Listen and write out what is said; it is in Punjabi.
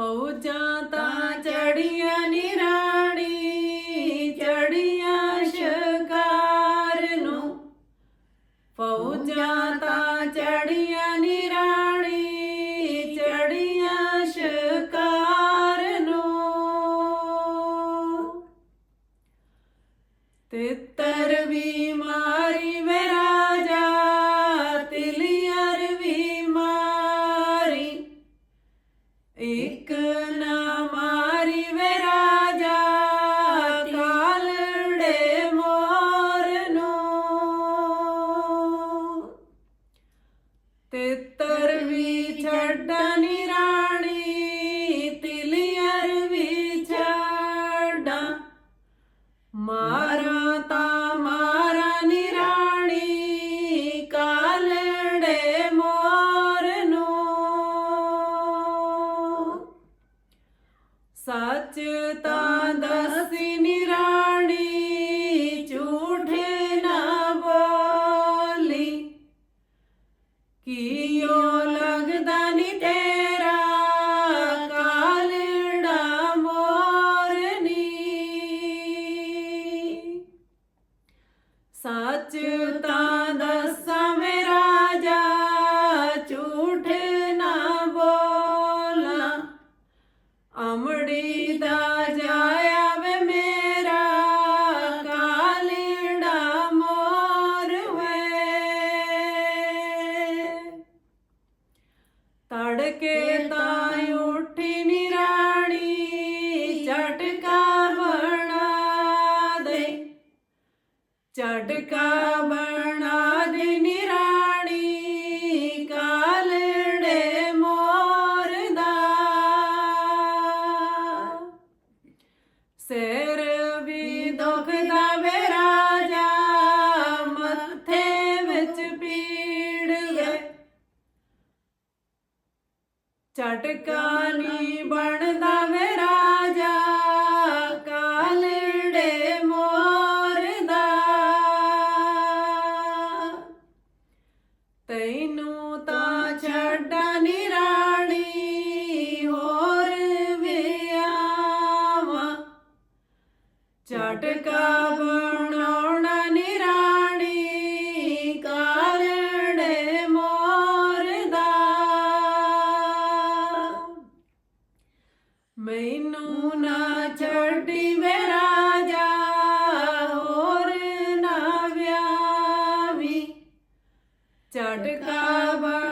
ਫੌਜਾਂ ਤਾਂ ਚੜੀਆਂ ਨਿਰਾਣੀ ਚੜੀਆਂ ਸ਼ਿਕਾਰ ਨੂੰ। ਫੌਜਾਂ ਤਾਂ ਚੜੀਆਂ ਨਿਰਾਣੀ ਚੜੀਆਂ ਸ਼ਿਕਾਰ ਨੂੰ। ਤਿੱਤਰ ਵੀ ਮਾਰੀ ਵੇ ਤਿੱਤਰ ਵੀ ਛੱਡਣੀ ਰਾਣੀ ਤਿਲਿਅਰ ਵੀ ਛੱਡਾਂ। ਮਾਰਾ ਤਾਂ ਮਾਰਾ ਨਿਰਾਣੀ, ਕਾਲੜੇ ਮੋਰ ਨੂੰ ਸੱਚ ਤਾਂ ਦੱਸੀ ਅਮੜੀ ਦਾ ਜਾਇਆ ਵੇ ਮੇਰਾ ਕਾਲੜਾ ਮੋਰ ਵੇ। ਤੜਕੇ ਤਾਂ ਉੱਠੀ ਨਿਰਾਣੀ, ਝਟਕਾ ਬਣਾ ਦੇ। ਝਟਕਾ ਬਣਾ ਝਟਕਾ ਨੀ ਬਣਦਾ ਵੇ ਰਾਜਾ, ਕਾਲੜੇ ਮੋਰ ਦਾ ਤੈਨੂੰ ਤਾਂ ਛੱਡਾ ਨੀ ਰਾਣੀ ਹੋਰ ਵਿਆਵਾਂ ਝਟਕਾ ਬਣਾਉਣਾ ਮੈਨੂੰ ਨਾ ਛੱਡੀ ਮੇਰਾ ਜਾ ਹੋਰ ਨਾ ਵਿਆਵੀ ਝਟਕਾ ਬਾ